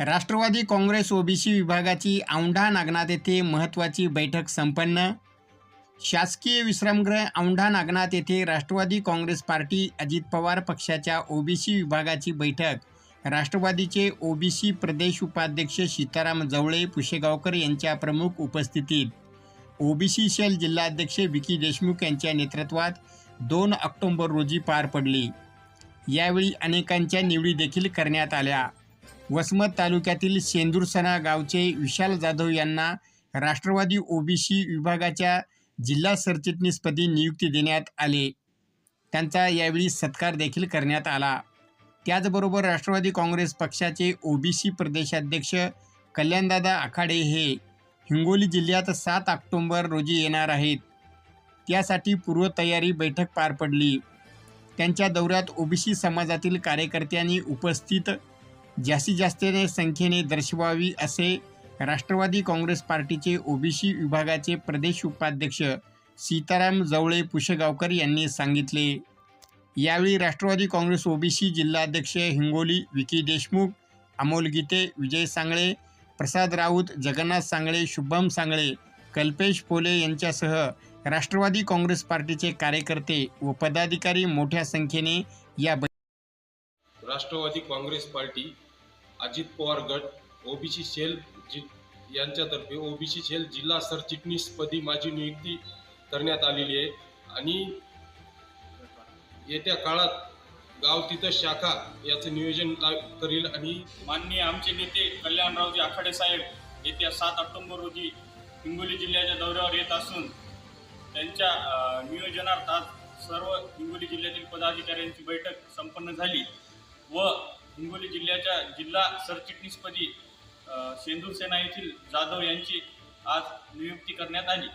Rashtrawadi Congress OBC विभागाची औंढा नागनाथ येथे महत्त्वाची बैठक संपन्न. शासकीय विश्रामगृह औंढा नागनाथ येथे राष्ट्रवादी काँग्रेस पार्टी अजित पवार पक्षाच्या ओबीसी विभागाची बैठक. राष्ट्रवादीचे ओबीसी प्रदेश उपाध्यक्ष सीताराम जवळे पुशेगावकर यांच्या प्रमुख उपस्थितीत. ओबीसी सेल जिल्हाध्यक्ष विकी देशमुख यांच्या नेतृत्वात दोन ऑक्टोंबर रोजी पार पडली. यावेळी अनेकांच्या निवडी देखील करण्यात आल्या. वसमत तालुक्यातील शेंदूरसणा गावचे विशाल जाधव यांना राष्ट्रवादी ओबीसी विभागाच्या जिल्हा सरचिटणीसपदी नियुक्ती देण्यात आले. त्यांचा यावेळी सत्कार देखील करण्यात आला. त्याचबरोबर राष्ट्रवादी काँग्रेस पक्षाचे ओबीसी प्रदेशाध्यक्ष कल्याणदादा आखाडे हे हिंगोली जिल्ह्यात सात ऑक्टोंबर रोजी येणार आहेत. त्यासाठी पूर्वतयारी बैठक पार पडली. त्यांच्या दौऱ्यात ओबीसी समाजातील कार्यकर्त्यांनी उपस्थित जास्तीत जास्त संख्येने दर्शवावी असे राष्ट्रवादी काँग्रेस पार्टीचे ओबीसी विभागाचे प्रदेश उपाध्यक्ष सीताराम जवळे पुशेगावकर यांनी सांगितले. यावेळी राष्ट्रवादी काँग्रेस ओबीसी जिल्हाध्यक्ष हिंगोली विकी देशमुख अमोल गीते विजय सांगळे प्रसाद राऊत जगन्नाथ सांगळे शुभम सांगळे कल्पेश पोले यांच्यासह राष्ट्रवादी काँग्रेस पार्टीचे कार्यकर्ते व पदाधिकारी मोठ्या संख्येने या राष्ट्रवादी काँग्रेस पार्टी अजित पवार गट ओबीसी सेल जि यांच्यातर्फे ओबीसी सेल जिल्हा सरचिटणीसपदी माझी नियुक्ती करण्यात आलेली आहे. आणि येत्या काळात गाव तिथं शाखा याचं नियोजन करील आणि माननीय आमचे नेते कल्याणरावजी आखाडे साहेब येत्या सात ऑक्टोबर रोजी हिंगोली जिल्ह्याच्या दौऱ्यावर येत असून त्यांच्या नियोजनार्थ आज सर्व हिंगोली जिल्ह्यातील पदाधिकाऱ्यांची बैठक संपन्न झाली व हिंगोली जिल्ह्याच्या जिल्हा सरचिटणीसपदी सेंदूर सेना येथील जाधव यांची आज नियुक्ती करण्यात आली.